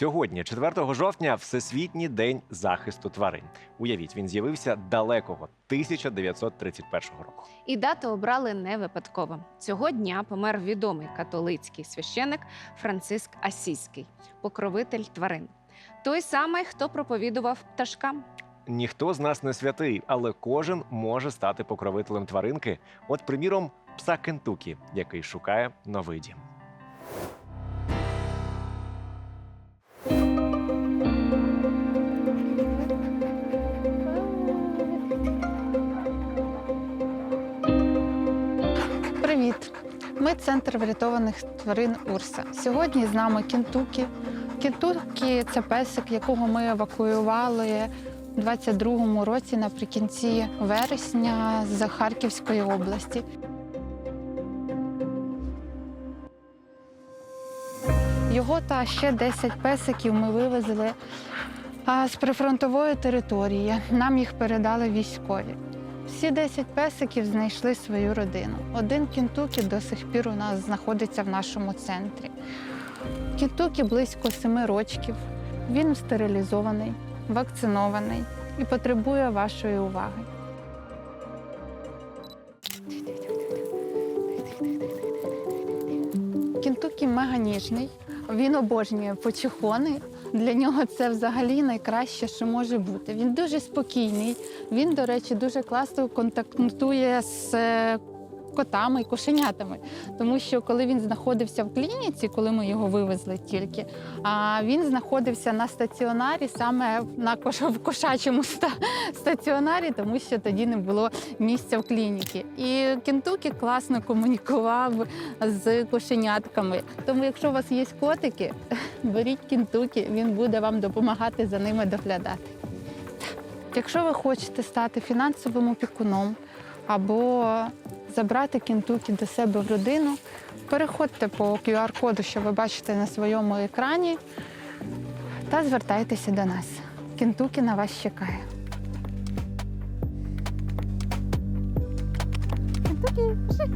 Сьогодні, 4 жовтня, Всесвітній день захисту тварин. Уявіть, він з'явився далекого 1931 року. І дату обрали не випадково. Цього дня помер відомий католицький священик Франциск Асійський, покровитель тварин. Той самий, хто проповідував пташкам. Ніхто з нас не святий, але кожен може стати покровителем тваринки. От, приміром, пса Кентукі, який шукає новий дім. Привіт! Ми центр врятованих тварин Урса. Сьогодні з нами Кентукі. Кентукі це песик, якого ми евакуювали у 22-му році наприкінці вересня з Харківської області. Його та ще 10 песиків ми вивезли з прифронтової території. Нам їх передали військові. Всі 10 песиків знайшли свою родину. Один кінтукі до сих пір у нас знаходиться в нашому центрі. Кінтукі близько 7 років. Він стерилізований, вакцинований і потребує вашої уваги. Кінтукі мега ніжний. Він обожнює почихони. Для нього це взагалі найкраще, що може бути. Він дуже спокійний. Він, до речі, дуже класно контактує з е, котами і кошенятами. Тому що коли він знаходився в клініці, коли ми його вивезли тільки, а він знаходився на стаціонарі саме на в кошачому стаціонарі, тому що тоді не було місця в клініці. І Кентукі класно комунікував з кошенятками. Тому, якщо у вас є котики, беріть кінтукі, він буде вам допомагати за ними доглядати. Якщо ви хочете стати фінансовим опікуном або забрати кінтукі до себе в родину, переходьте по QR-коду, що ви бачите на своєму екрані, та звертайтеся до нас. Кінтукі на вас чекає. Кентукі, пішли.